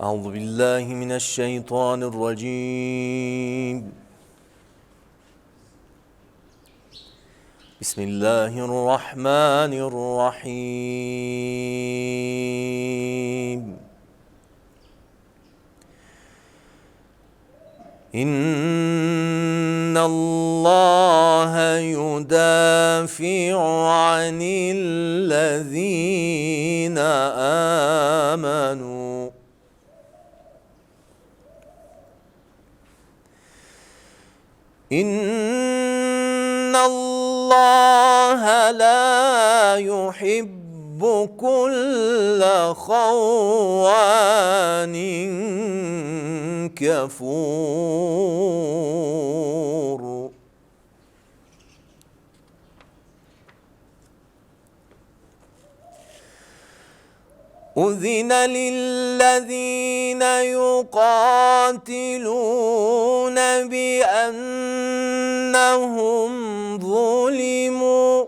أعوذ بالله من الشيطان الرجيم. بسم الله الرحمن الرحيم. إن الله يدافع عن الذين آمنوا إن الله لا يحب كل خوان كفور أذن للذين يقاتلون بأنهم ظلموا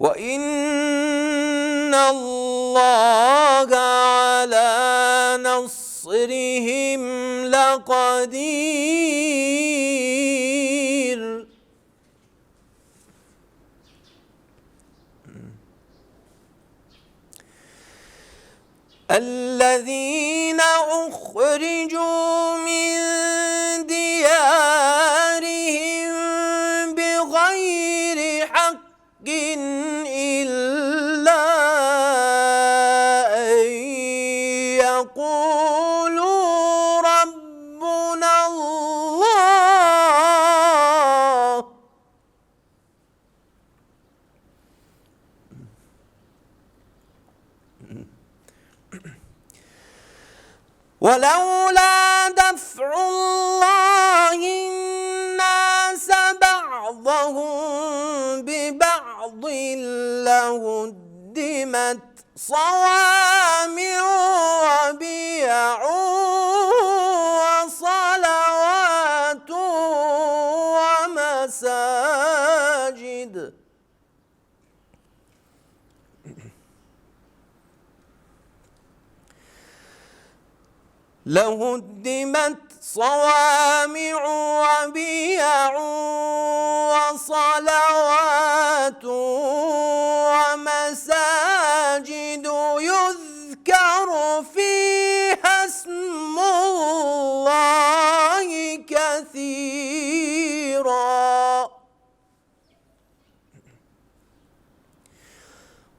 وإن الله على نصرهم لقدير الذين أخرجوا من ومساجد لهدمت صوامع وبيع وصلوات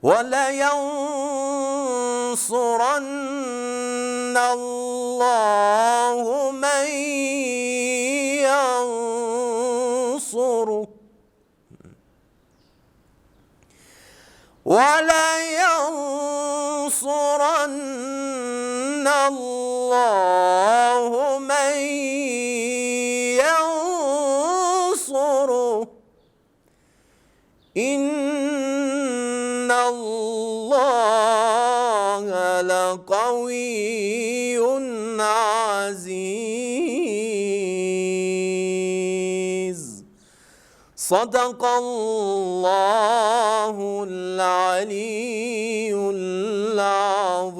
ولينصرن الله من ينصره. ولينصرن الله من صدق الله العلي العظيم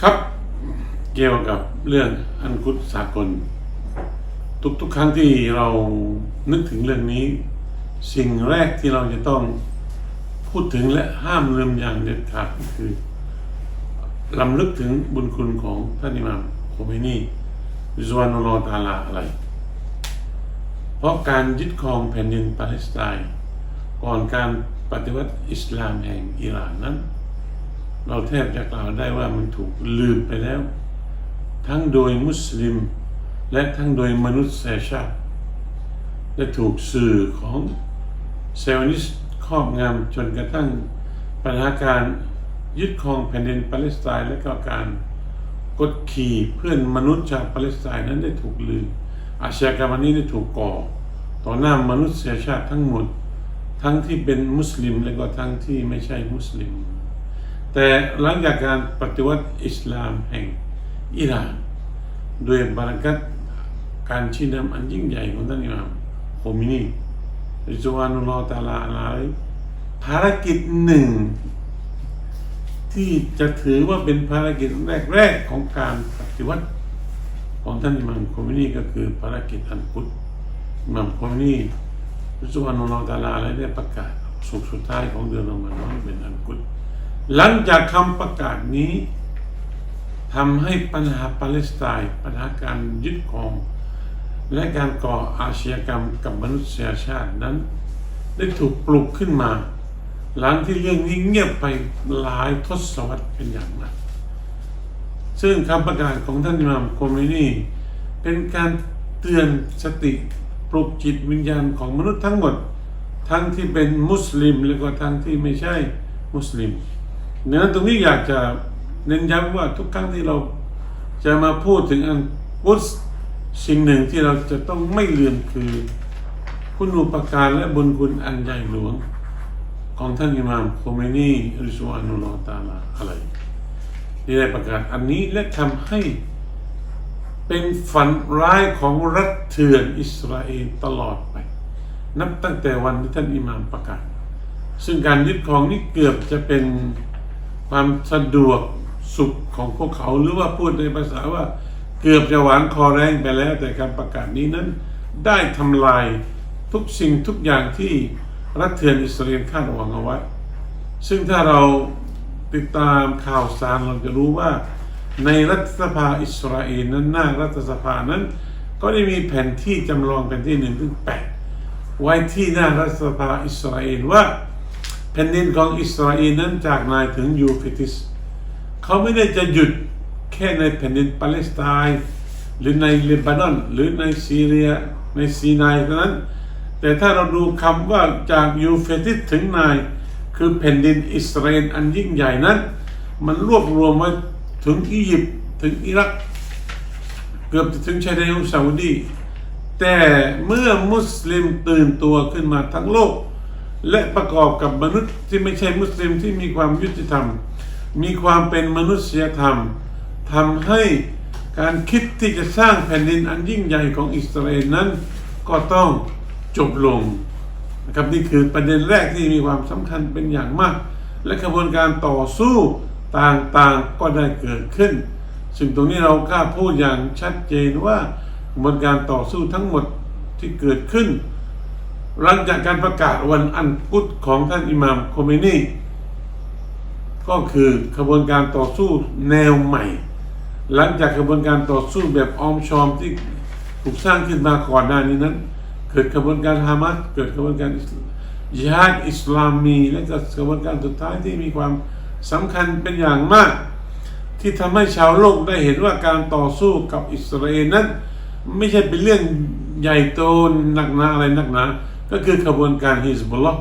ครับเกี่ยวกับเรื่องอันกุศสากล ทุกๆ ครั้งที่เรานึกถึงเรื่องนี้ สิ่งแรกที่เราจะต้องพูดถึงและห้ามลืมอย่างเด็ดขาดก็คือลำลึกถึงบุญคุณของท่านอิหม่าม โคเมนีริซวานุลอตะอาลาอะไร เพราะการยึดครองแผ่นดินปาเลสไตน์ก่อนการปฏิวัติอิสลามแห่งอิหร่านนั้น เราแทบจะกล่าวได้ว่ามันถูกลืมไปแล้ว ทั้งโดยมุสลิม และทั้งโดยมนุษยชาติ และถูกสื่อของเซลนิสครอบงำจนกระทั่งปัญหาการยึดครองแผ่นดินปาเลสไตน์และก็การ กดขี่เพื่อนมนุษย์ชาวปาเลสไตน์นั้นได้ถูกลืมอาชญากรรมนี้ได้ถูกก่อ ต่อหน้ามนุษยชาติทั้งหมด ทั้งที่เป็นมุสลิมและก็ทั้งที่ไม่ใช่มุสลิม แต่หลังจากการปฏิวัติอิสลามแห่งอิหร่านด้วยบารักัตการชี้นำอันยิ่งใหญ่ของท่านอิหม่ามโคมินีริจวานุลอตาลาอะไรภารกิจหนึ่ง ที่จะถือว่าเป็นภารกิจแรกๆของการปฏิวัติของท่านอิหม่ามโคมินีก็คือภารกิจอันกุดอิหม่ามโคมินีริจวานุลลอตาลาอะได้ประกาศสุดสุดท้ายของเดือนรอมฎอนเป็นอันกุดหลังจากคำประกาศนี้ทำให้ปัญหาปาเลสไตน์ปัญหาการยึดครอง และการก่ออาชญากรรมกับมนุษยชาตินั้น ได้ถูกปลุกขึ้นมา หลังที่เรื่องนี้เงียบไปหลายทศวรรษเป็นอย่างมากซึ่งคำประกาศของท่านอิหม่ามโคเมนีเป็นการเตือนสติปลุกจิตวิญญาณของมนุษย์ทั้งหมด ทั้งที่เป็นมุสลิมและก็ทั้งที่ไม่ใช่มุสลิมดังนั้นตรงนี้อยากจะเน้นย้ำว่าทุกครั้งที่เราจะมาพูดถึงอันกุสสิ่งหนึ่งที่เราจะต้องไม่ลืมคือ คุณอุปการและบุญคุณอันใหญ่หลวง ของท่านอิหม่ามโคเมนีริสวานุลอตาลาอะไรที่ได้ประกาศอันนี้และทำให้เป็นฝันร้ายของรัฐเถื่อนอิสราเอลตลอดไป นับตั้งแต่วันที่ท่านอิหม่ามประกาศ ซึ่งการยึดครองนี้เกือบจะเป็นความสะดวกสุขของพวกเขาหรือว่าพูดในภาษาว่าเกือบจะหวานคอแรงไปแล้ว แต่การประกาศนี้นั้น ได้ทำลายทุกสิ่งทุกอย่างที่ รัฐเถื่อนอิสราเอลคาดหวังเอาไว้ ซึ่งถ้าเราติดตามข่าวสารเราจะรู้ว่า ในรัฐสภาอิสราเอลนั้นหน้ารัฐสภานั้น ก็ได้มีแผนที่จำลองแผนที่หนึ่งถึงแปดไว้ที่หน้ารัฐสภาอิสราเอลว่าแผ่นดินของอิสราเอลนั้นจากนายถึงยูฟิติสเขาไม่ได้จะหยุดแค่ในแผ่นดินปาเลสไตน์หรือในเลบานอน หรือในซีเรียในซีนายเท่านั้น แต่ถ้าเราดูคำว่าจากยูเฟติสถึงนาย คือแผ่นดินอิสราเอลอันยิ่งใหญ่นั้น มันรวบรวมไว้ถึงอียิปต์ถึงอิรัก เกือบถึงชายแดนของซาอุดี แต่เมื่อมุสลิมตื่นตัวขึ้นมาทั้งโลก และประกอบกับมนุษย์ที่ไม่ใช่มุสลิมที่มีความยุติธรรม มีความเป็นมนุษยธรรมทำให้การคิดที่จะสร้างแผ่นดินอันยิ่งใหญ่ของอิสราเอลนั้นก็ต้อง จบลงนะครับนี่คือประเด็นแรกที่มีความสำคัญเป็นอย่างมาก และกระบวนการต่อสู้ต่างๆก็ได้เกิดขึ้น ซึ่งตรงนี้เรากล้าพูดอย่างชัดเจนว่ากระบวนการต่อสู้ทั้งหมดที่เกิดขึ้น หลังจากการประกาศวันอันกุดของท่านอิหม่ามโคเมนีก็คือขบวนการต่อสู้แนวใหม่ หลังจากกระบวนการต่อสู้แบบออมชอมที่ถูกสร้างขึ้นมาก่อนหน้านี้นั้น เกิดกระบวนการฮามาสเกิดกระบวนการยิฮาดอิสลามีและก็กระบวนการสุดท้ายที่มีความสำคัญเป็นอย่างมาก ที่ทำให้ชาวโลกได้เห็นว่าการต่อสู้กับอิสราเอลนั้น ไม่ใช่เป็นเรื่องใหญ่โตหนักหนาอะไรหนักหนา ก็คือขบวนการฮิสบุลลอฮ์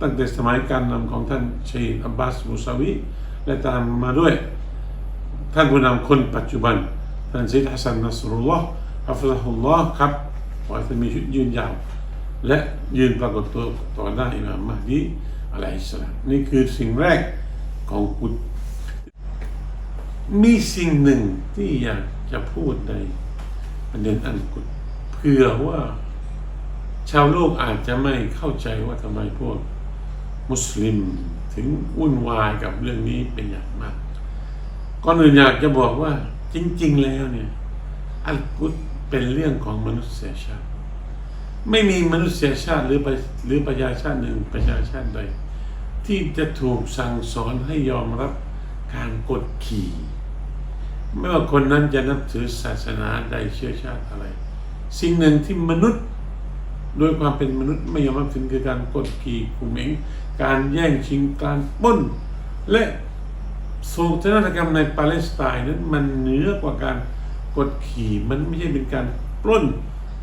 ตั้งแต่สมัยการนำของท่านชัยอับบาสมุสาวีและตามมาด้วย ท่านผู้นำคนปัจจุบันท่านซิดฮัสซันนัสรุลลอฮ์อัฟลาฮุลลอฮ์ครับ อให้ท่านมีชีวิตยืนยาว และยืนปรากฏตัวต่อหน้าอิหม่ามมหดีอะลัยสสลามนี่คือสิ่งแรกของกุดมีสิ่งหนึ่งที่อยากจะพูดในประเด็นอันกุดเพื่อว่า ชาวโลกอาจจะไม่เข้าใจว่าทำไมพวกมุสลิมถึงวุ่นวายกับเรื่องนี้เป็นอย่างมากก่อนอื่นอยากจะบอกว่าจริง ๆ แล้วเนี่ย อัลกุด เป็นเรื่องของมนุษยชาติ ไม่มีมนุษยชาติหรือหรือประชาชาติหนึ่งประชาชาติใด ที่จะถูกสั่งสอนให้ยอมรับการกดขี่ ไม่ว่าคนนั้นจะนับถือศาสนาใดเชื้อชาติอะไร สิ่งหนึ่งที่มนุษย์โดยความเป็นมนุษย์ไม่ยอมรับถึงคือการกดขี่ข่มเหงการแย่งชิงการป้น และโศกนาฏกรรมในปาเลสไตน์นั้นมันเหนือกว่าการ กดขี่มันไม่ใช่เป็นการปล้น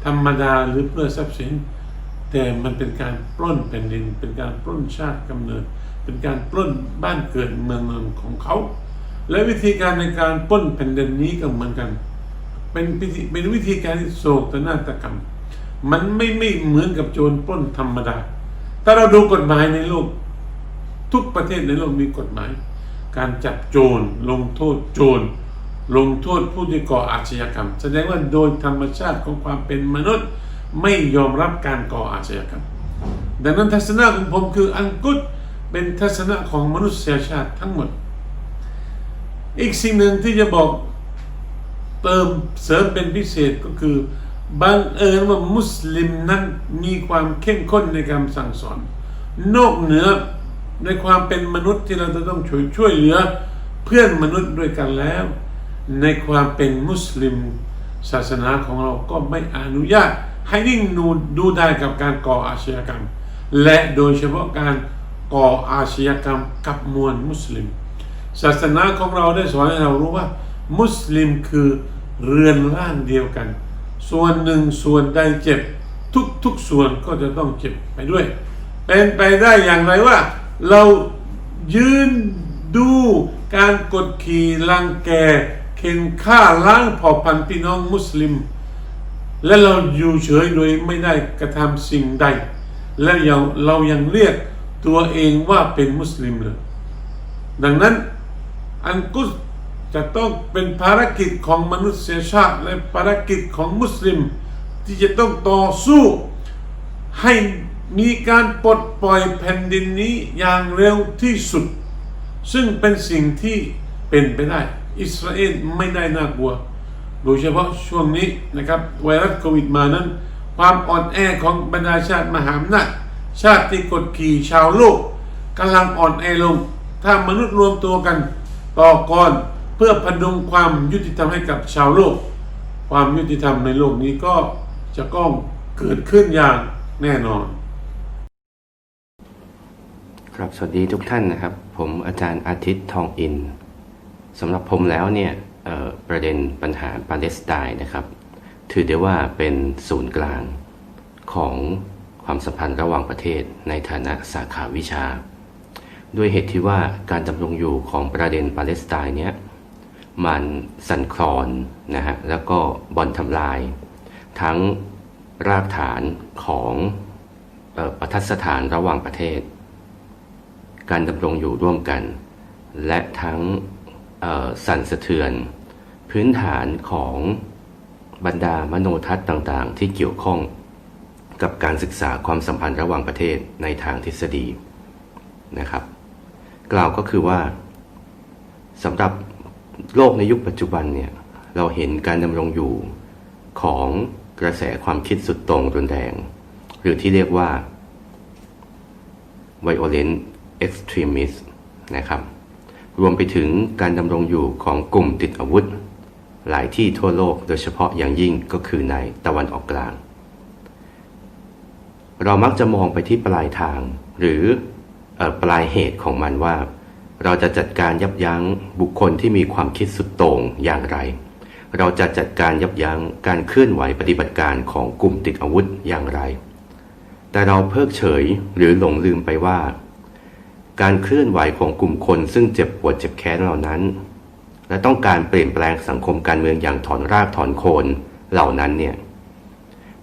ธรรมดาหรือเพื่อทรัพย์สิน แต่มันเป็นการปล้นแผ่นดิน เป็นการปล้นชาติกำเนิด เป็นการปล้นบ้านเกิดเมืองนอนของเขา และวิธีการในการปล้นแผ่นดินนี้ก็เหมือนกัน เป็นวิธีเป็นวิธีการที่โศกนาฏกรรม มันไม่ไม่เหมือนกับโจรปล้นธรรมดา ถ้าเราดูกฎหมายในโลก ทุกประเทศในโลกมีกฎหมาย การจับโจรลงโทษโจร ลงโทษผู้ที่ก่ออาชญากรรม แสดงว่าโดยธรรมชาติของความเป็นมนุษย์ ไม่ยอมรับการก่ออาชญากรรม ดังนั้นทัศนะของผมคืออังกุตเป็นทัศนะของมนุษยชาติทั้งหมด อีกสิ่งหนึ่งที่จะบอกเติมเสริมเป็นพิเศษก็คือบังเอิญว่ามุสลิมนั้นมีความเข้มข้นในการสั่งสอน นอกเหนือในความเป็นมนุษย์ที่เราจะต้องช่วยช่วยเหลือ เพื่อนมนุษย์ด้วยกันแล้ว ในความเป็นมุสลิมศาสนาของเราก็ไม่อนุญาต ให้นิ่งนูดูได้กับการก่ออาชญากรรม และโดยเฉพาะการก่ออาชญากรรมกับมวลมุสลิม ศาสนาของเราได้สอนให้เรารู้ว่า มุสลิมคือเรือนร่างเดียวกัน ส่วนหนึ่งส่วนใดเจ็บ ทุกทุกส่วนก็จะต้องเจ็บไปด้วย เป็นไปได้อย่างไรว่า เรายืนดูการกดขี่ลังแก เข็นฆ่าล้างเผ่าพันธุ์พี่น้องมุสลิม และเราอยู่เฉยโดยไม่ได้กระทำสิ่งใด และเราเรายังเรียกตัวเองว่าเป็นมุสลิมเลยดังนั้นอันกุสจะต้องเป็นภารกิจของมนุษยชาติและภารกิจของมุสลิม ที่จะต้องต่อสู้ ให้มีการปลดปล่อยแผ่นดินนี้อย่างเร็วที่สุด ซึ่งเป็นสิ่งที่เป็นไปได้ อิสราเอลไม่ได้น่ากลัว โดยเฉพาะช่วงนี้นะครับไวรัสโควิดมานั้น ความอ่อนแอของบรรดาชาติมหาอำนาจชาติที่กดขี่ชาวโลกกำลังอ่อนแอลง ถ้ามนุษย์รวมตัวกันต่อกรเพื่อพดุงความยุติธรรมให้กับชาวโลก ความยุติธรรมในโลกนี้ก็จะก้องเกิดขึ้นอย่างแน่นอน ครับสวัสดีทุกท่านนะครับ ผมอาจารย์อาทิตย์ทองอิน สำหรับผมแล้วเนี่ยประเด็นปัญหาปาเลสไตน์นะครับ ถือได้ว่าเป็นศูนย์กลางของความสัมพันธ์ระหว่างประเทศในฐานะสาขาวิชา ด้วยเหตุที่ว่าการดำรงอยู่ของประเด็นปาเลสไตน์เนี้ยมันสั่นคลอนนะฮะแล้วก็บ่อนทำลาย ทั้งรากฐานของออประทัดสถานระหว่างประเทศ การดำรงอยู่ร่วมกัน และทั้ง สั่นสะเทือน พื้นฐานของบรรดามโนทัศน์ต่างๆ ที่เกี่ยวข้องกับการศึกษาความสัมพันธ์ระหว่างประเทศในทางทฤษฎีนะครับ กล่าวก็คือว่าสำหรับโลกในยุคปัจจุบันเนี่ยเราเห็นการดำรงอยู่ของกระแสความคิดสุดโต่งรุนแรง หรือที่เรียกว่า violent extremist นะครับ รวมไปถึงการดำรงอยู่ของกลุ่มติดอาวุธ หลายที่ทั่วโลกโดยเฉพาะอย่างยิ่งก็คือในตะวันออกกลาง เรามักจะมองไปที่ปลายทาง หรืออปลายเหตุของมันว่า เราจะจัดการยับยั้งบุคคลที่มีความคิดสุดโต่งอย่างไร เราจะจัดการยับยั้งการเคลื่อนไหวปฏิบัติการของกลุ่มติดอาวุธอย่างไร แต่เราเพิกเฉยหรือหลงลืมไปว่า การเคลื่อนไหวของกลุ่มคนซึ่งเจ็บปวดเจ็บแค้นเหล่านั้น และต้องการเปลี่ยนแปลงสังคมการเมืองอย่างถอนรากถอนโคนเหล่านั้นเนี่ย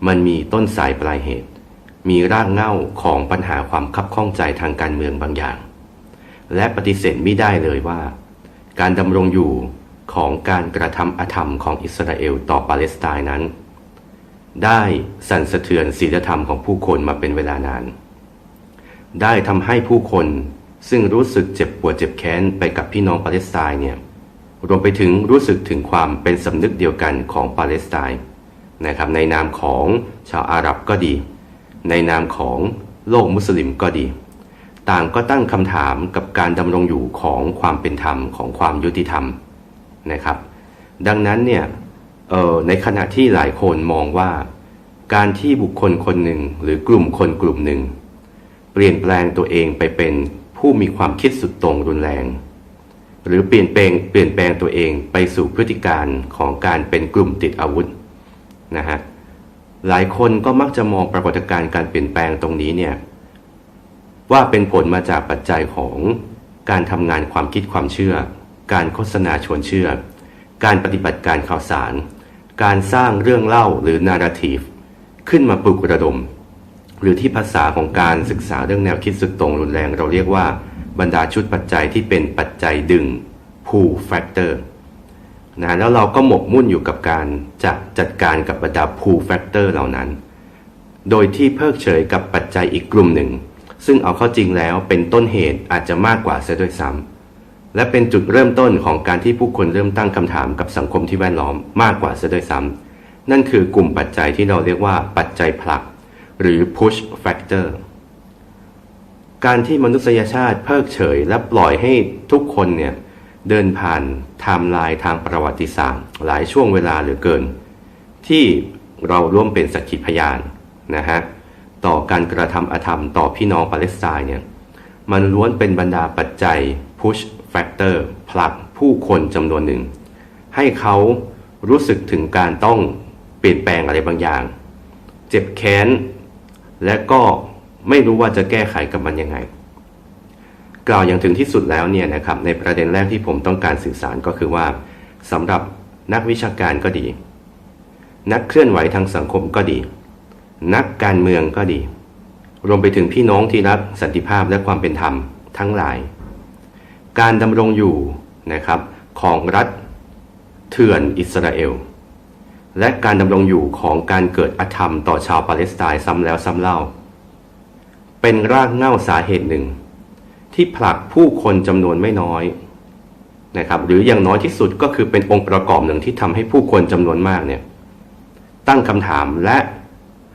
มันมีต้นสายปลายเหตุ มีรากเหง้าของปัญหาความคับข้องใจทางการเมืองบางอย่าง และปฏิเสธไม่ได้เลยว่า การดำรงอยู่ของการกระทำอธรรมของอิสราเอลต่อปาเลสไตน์นั้น ได้สั่นสะเทือนศีลธรรมของผู้คนมาเป็นเวลานาน ได้ทำให้ผู้คน ซึ่งรู้สึกเจ็บปวดเจ็บแค้นไปกับพี่น้องปาเลสไตน์เนี่ยรวมไปถึงรู้สึกถึงความเป็นสำนึกเดียวกันของปาเลสไตน์นะครับในนามของชาวอาหรับก็ดี ในนามของโลกมุสลิมก็ดี ต่างก็ตั้งคำถามกับการดำรงอยู่ของความเป็นธรรมของความยุติธรรมนะครับ ดังนั้นเนี่ยออในขณะที่หลายคนมองว่า การที่บุคคลคนหนึ่งหรือกลุ่มคนกลุ่มหนึ่ง เปลี่ยนแปลงตัวเองไปเป็น ผู้มีความคิดสุดโต่งรุนแรง หรือเปลี่ยนแปลงเปลี่ยนแปลงตัวเองไปสู่พฤติการของการเป็นกลุ่มติดอาวุธนะฮะหลายคนก็มักจะมองปรากฏการณ์การเปลี่ยนแปลงตรงนี้เนี่ยว่าเป็นผลมาจากปัจจัยของการทำงานความคิดความเชื่อ การโฆษณาชวนเชื่อ การปฏิบัติการข่าวสาร การสร้างเรื่องเล่าหรือนาราทีฟขึ้นมาปลุกระดม หรือที่ภาษาของการศึกษาเรื่องแนวคิดสุดต่งรุนแรง เราเรียกว่าบรรดาชุดปัจจัยที่เป็นปัจจัยดึง pull factor นะแล้วเราก็หมกมุ่นอยู่กับการจะจัดการกับบรรดา pull factor เหล่านั้น โดยที่เพิกเฉยกับปัจจัยอีกกลุ่มหนึ่ง ซึ่งเอาเข้าจริงแล้วเป็นต้นเหตุอาจจะมากกว่าเสียด้วยซ้ำและเป็นจุดเริ่มต้นของการที่ผู้คนเริ่มตั้งคำถามกับสังคมที่แวดล้อมมากกว่าเสียด้วยซ้ำนั่นคือกลุ่มปัจจัยที่เราเรียกว่าปัจจัยผลัก หรือ push factor การที่มนุษยชาติเพิกเฉย และปล่อยให้ทุกคนเนี่ยเดินผ่านไทม์ไลน์ทางประวัติศาสตร์ หลายช่วงเวลาเหลือเกิน ที่เราร่วมเป็นสักขีพยานนะฮะต่อการกระทำอธรรมต่อพี่น้องปาเลสไตน์เนี่ยมันล้วนเป็นบรรดาปัจจัย push factor ผลักผู้คนจำนวนหนึ่ง ให้เขารู้สึกถึงการต้องเปลี่ยนแปลงอะไรบางอย่าง เจ็บแค้น และก็ไม่รู้ว่าจะแก้ไขกับมันยังไง กล่าวอย่างถึงที่สุดแล้วเนี่ยนะครับในประเด็นแรกที่ผมต้องการสื่อสารก็คือว่าสำหรับนักวิชาการก็ดี นักเคลื่อนไหวทางสังคมก็ดี นักการเมืองก็ดี รวมไปถึงพี่น้องที่รักสันติภาพและความเป็นธรรมทั้งหลาย การดำรงอยู่นะครับของรัฐเถื่อนอิสราเอล และการดำรงอยู่ของการเกิดอธรรมต่อชาวปาเลสไตน์ซ้ำแล้วซ้ำเล่า เป็นรากเหง้าสาเหตุหนึ่ง ที่ผลักผู้คนจำนวนไม่น้อยนะครับหรืออย่างน้อยที่สุดก็คือเป็นองค์ประกอบหนึ่งที่ทำให้ผู้คนจำนวนมากเนี่ยตั้งคำถามและ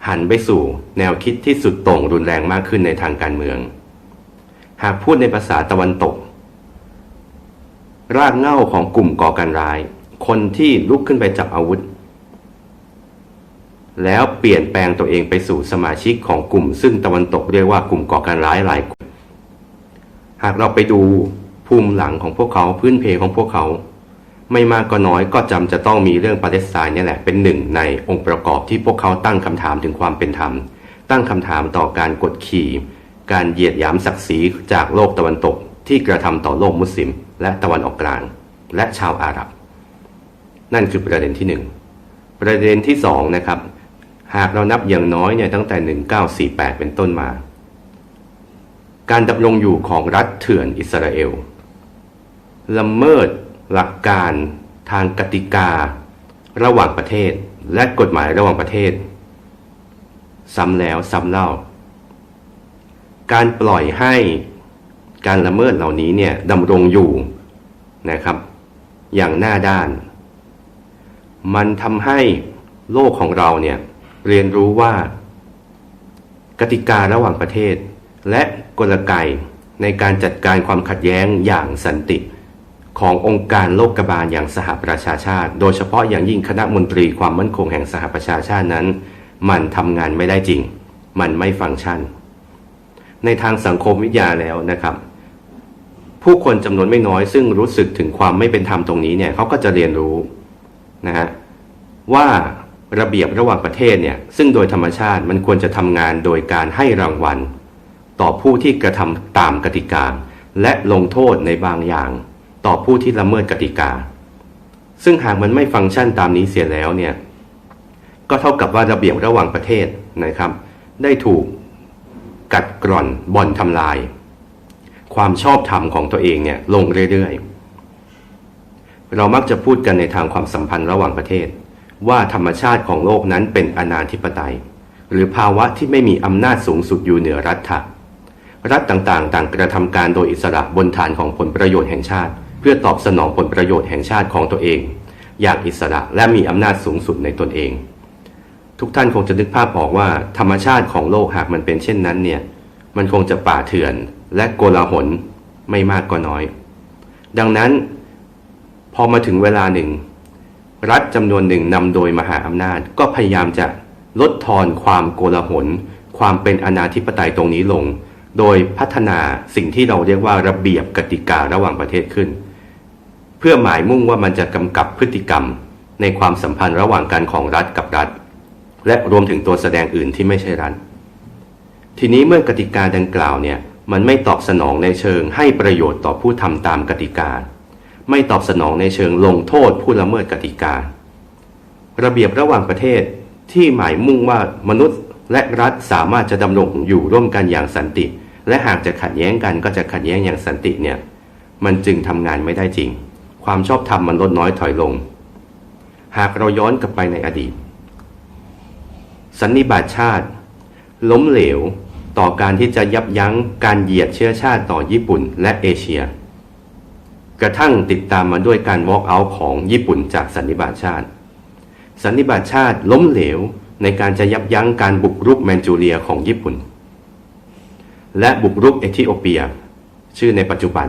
หันไปสู่แนวคิดที่สุดโต่งรุนแรงมากขึ้นในทางการเมือง หากพูดในภาษาตะวันตก รากเหง้าของกลุ่มก่อการร้าย คนที่ลุกขึ้นไปจับอาวุธ แล้วเปลี่ยนแปลงตัวเองไปสู่สมาชิกของกลุ่ม ซึ่งตะวันตกเรียกว่ากลุ่มก่อการร้ายหลายกลุ่มหากเราไปดูภูมิหลังของพวกเขาพื้นเพของพวกเขา ไม่มากก็น้อยก็จำจะต้องมีเรื่องปาเลสไตน์นี่แหละเป็นหนึ่งในองค์ประกอบที่พวกเขาตั้งคำถามถึงความเป็นธรรม ตั้งคำถามต่อการกดขี่ การเหยียดหยามศักดิ์ศรีจากโลกตะวันตกที่กระทำต่อโลกมุสลิม และตะวันออกกลาง และชาวอาหรับ นั่นคือประเด็นที่หนึ่งประเด็นที่สองนะครับ หากเรานับอย่างน้อยเนี่ยตั้งแต่ 1948 เป็นต้นมา การดำรงอยู่ของรัฐเถื่อนอิสราเอลละเมิดหลักการทางกติการะหว่างประเทศ และกฎหมายระหว่างประเทศ ซ้ำแล้วซ้ำเล่า การปล่อยให้การละเมิดเหล่านี้เนี่ยดำรงอยู่นะครับ อย่างหน้าด้าน มันทำให้โลกของเราเนี่ย เรียนรู้ว่า กติการะหว่างประเทศ และกลไกในการจัดการความขัดแย้งอย่างสันติ ขององค์การโลกบาลอย่างสหประชาชาติ โดยเฉพาะอย่างยิ่งคณะมนตรีความมั่นคงแห่งสหประชาชาตินั้น มันทำงานไม่ได้จริง มันไม่ฟังก์ชัน ในทางสังคมวิทยาแล้วนะครับ ผู้คนจำนวนไม่น้อยซึ่งรู้สึกถึงความไม่เป็นธรรมตรงนี้เนี่ยเขาก็จะเรียนรู้นะฮะว่า ระเบียบระหว่างประเทศเนี่ยซึ่งโดยธรรมชาติมันควรจะทำงานโดยการให้รางวัล ต่อผู้ที่กระทำตามกติกา และลงโทษในบางอย่าง ต่อผู้ที่ละเมิดกติกา ซึ่งหากมันไม่ฟังก์ชันตามนี้เสียแล้วเนี่ยก็เท่ากับว่าระเบียบระหว่างประเทศนะครับ ได้ถูกกัดกร่อนบ่อนทำลาย ความชอบธรรมของตัวเองเนี่ยลงเรื่อยๆ เรามักจะพูดกันในทางความสัมพันธ์ระหว่างประเทศ ว่าธรรมชาติของโลกนั้นเป็นอนาธิปไตย หรือภาวะที่ไม่มีอำนาจสูงสุดอยู่เหนือรัฐะรัฐต่างๆ ต่างกระทำการโดยอิสระบนฐานของผลประโยชน์แห่งชาติ เพื่อตอบสนองผลประโยชน์แห่งชาติของตัวเอง อย่างอิสระและมีอำนาจสูงสุดในตนเอง ทุกท่านคงจะนึกภาพออกว่าธรรมชาติของโลกหากมันเป็นเช่นนั้นเนี่ยมันคงจะป่าเถื่อนและโกลาหลไม่มากก็น้อย ดังนั้น พอมาถึงเวลาหนึ่ง รัฐจำนวนหนึ่งนำโดยมหาอำนาจ ก็พยายามจะลดทอนความโกลาหล ความเป็นอนาธิปไตยตรงนี้ลง โดยพัฒนาสิ่งที่เราเรียกว่าระเบียบกติการะหว่างประเทศขึ้น เพื่อหมายมุ่งว่ามันจะกำกับพฤติกรรม ในความสัมพันธ์ระหว่างการของรัฐกับรัฐ และรวมถึงตัวแสดงอื่นที่ไม่ใช่รัฐทีนี้เมื่อกติกาดังกล่าวเนี่ยมันไม่ตอบสนองในเชิงให้ประโยชน์ต่อผู้ทำตามกติกา ไม่ตอบสนองในเชิงลงโทษผู้ละเมิดกติกา ระเบียบระหว่างประเทศที่หมายมุ่งว่ามนุษย์และรัฐสามารถจะดำรงอยู่ร่วมกันอย่างสันติ และหากจะขัดแย้งกันก็จะขัดแย้งอย่างสันติเนี่ยมันจึงทำงานไม่ได้จริง ความชอบธรรมมันลดน้อยถอยลง หากเราย้อนกลับไปในอดีต สันนิบาตชาติ ล้มเหลวต่อการที่จะยับยั้งการเหยียดเชื้อชาติต่อญี่ปุ่นและเอเชีย กระทั่งติดตามมาด้วยการ walk out ของญี่ปุ่นจากสันนิบาตชาติ สันนิบาตชาติล้มเหลวในการจะยับยั้งการบุกรุกแมนจูเรียของญี่ปุ่น และบุกรุกเอธิโอเปีย ชื่อในปัจจุบัน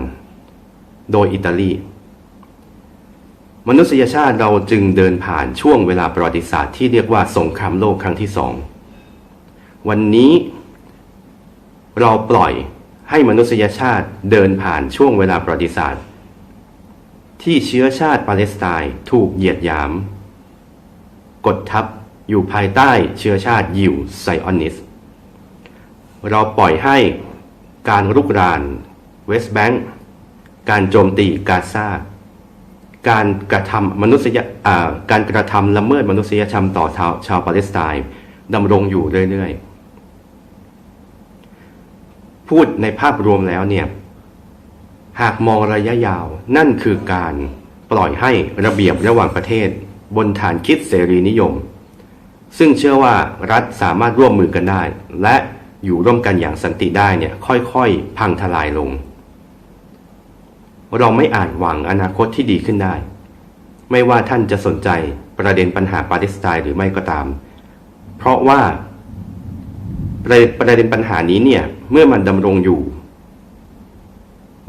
โดยอิตาลี มนุษยชาติเราจึงเดินผ่านช่วงเวลาประวัติศาสตร์ที่เรียกว่าสงครามโลกครั้งที่สอง วันนี้เราปล่อยให้มนุษยชาติเดินผ่านช่วงเวลาประวัติศาสตร์ ที่เชื้อชาติปาเลสไตน์ถูกเหยียดหยาม กดทับอยู่ภายใต้เชื้อชาติยิวไซออนิส เราปล่อยให้การรุกรานเวสต์แบงก์การโจมตีกาซาการกระทำมนุษยการกระทำละเมิดมนุษยธรรมต่อชาวชาวปาเลสไตน์ดำรงอยู่เรื่อยๆ พูดในภาพรวมแล้วเนี่ย หากมองระยะยาวนั่นคือการปล่อยให้ระเบียบระหว่างประเทศ บนฐานคิดเสรีนิยม ซึ่งเชื่อว่ารัฐสามารถร่วมมือกันได้ และอยู่ร่วมกันอย่างสันติได้เนี่ยค่อยๆ พังทลายลง เราไม่อาจหวังอนาคตที่ดีขึ้นได้ ไม่ว่าท่านจะสนใจประเด็นปัญหาปาเลสไตน์หรือไม่ก็ตาม เพราะว่าประเด็นประเด็นปัญหานี้เนี่ยเมื่อมันดำรงอยู่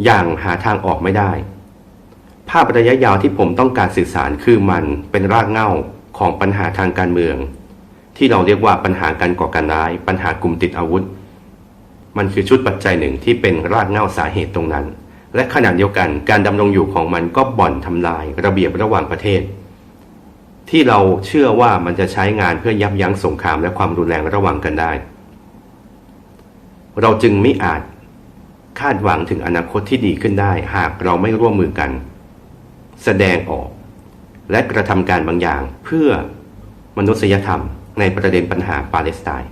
อย่างหาทางออกไม่ได้ ภาพระยะยาวที่ผมต้องการสื่อสารคือมันเป็นรากเหง้าของปัญหาทางการเมือง ที่เราเรียกว่าปัญหาการก่อการร้าย ปัญหากลุ่มติดอาวุธ มันคือชุดปัจจัยหนึ่งที่เป็นรากเหง้าสาเหตุตรงนั้น และขณะเดียวกันการดำรงอยู่ของมันก็บ่อนทำลายระเบียบระหว่างประเทศ ที่เราเชื่อว่ามันจะใช้งานเพื่อยับยั้งสงครามและความรุนแรงระหว่างกันได้ เราจึงไม่อาจ คาดหวังถึงอนาคตที่ดีขึ้นได้ หากเราไม่ร่วมมือกัน แสดงออก และกระทำการบางอย่างเพื่อมนุษยธรรมในประเด็นปัญหาปาเลสไตน์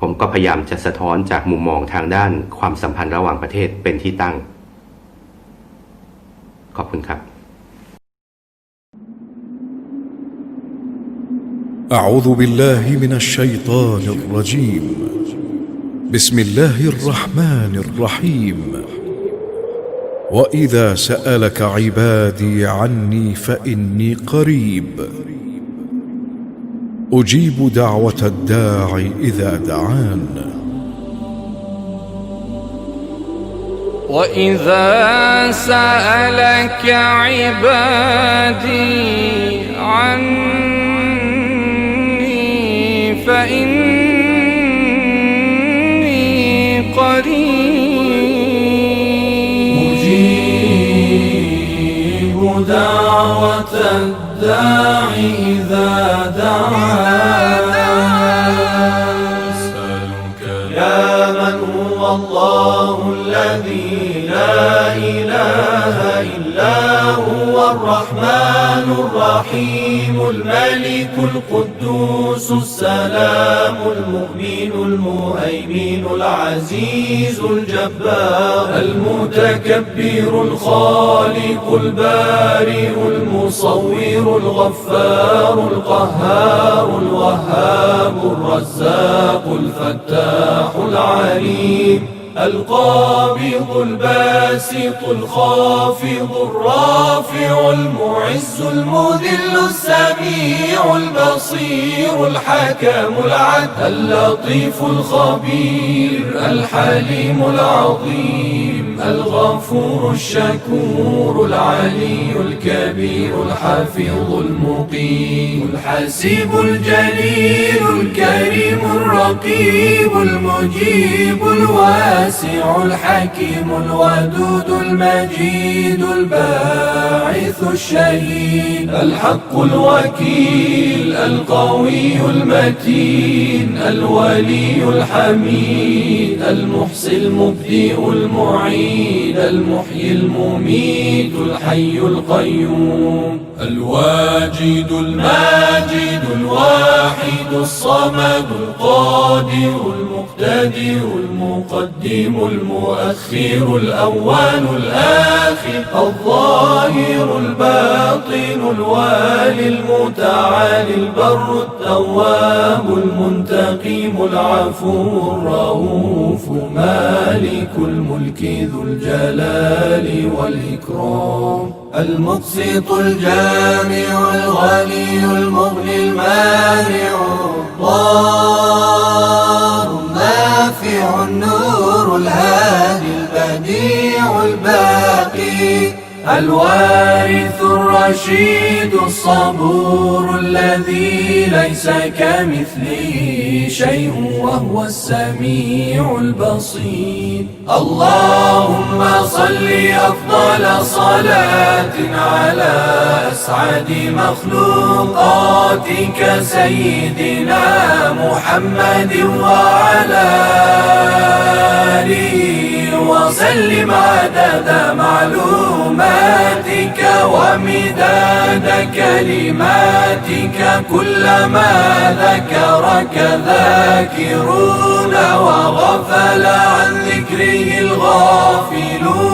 ผมก็พยายามจะสะท้อนจากมุมมองทางด้านความสัมพันธ์ระหว่างประเทศเป็นที่ตั้ง ขอบคุณครับ أعوذ بالله من الشيطان الرجيم بسم الله الرحمن الرحيم. وإذا سألك عبادي عني فإني قريب. أجيب دعوة الداع إذا دعان. وإذا سألك عبادي عني فإني أجيب دعوة الداع إذا دعان أسألك يا من هو الله الذي لا إله إلا هو الرحمن. الرحيم الملك القدوس السلام المؤمن المهيمن العزيز الجبار المتكبر الخالق البارئ المصور الغفار القهار الوهاب الرزاق الفتاح العليم القابض الباسط الخافض الرافع المعز المذل السميع البصير الحكم العدل اللطيف الخبير الحليم العظيم الغفور الشكور العلي الكبير الحفيظ المقيم الحسيب الجليل الكريم الرقيب المجيب الواسع الحكيم الودود المجيد الباعث الشهيد الحق الوكيل القوي المتين الولي الحميد المحصي المبدئ المعيد المحيي المميت الحي القيوم. الواجد الماجد الواحد الصمد القادر المقتدر المقدم المؤخر الأول الآخر الظاهر الباطن الوالي المتعالي البر التواب المنتقم العفو الرؤوف مالك الملك ذو الجلال والإكرام. المقسط الجامع الغني المغني المانع. الضار النافع النور الهادي البديع الباقي. الوارث الرشيد الصبور الذي ليس كمثله شيء وهو السميع البصير. اللهم صل أفضل صلاة على أسعد مخلوقاتك سيدنا محمد وعلى آله. وسلم عدد معلوماتك ومداد كلماتك كلما ذكرك ذاكرون وغفل عن ذكره الغافلون.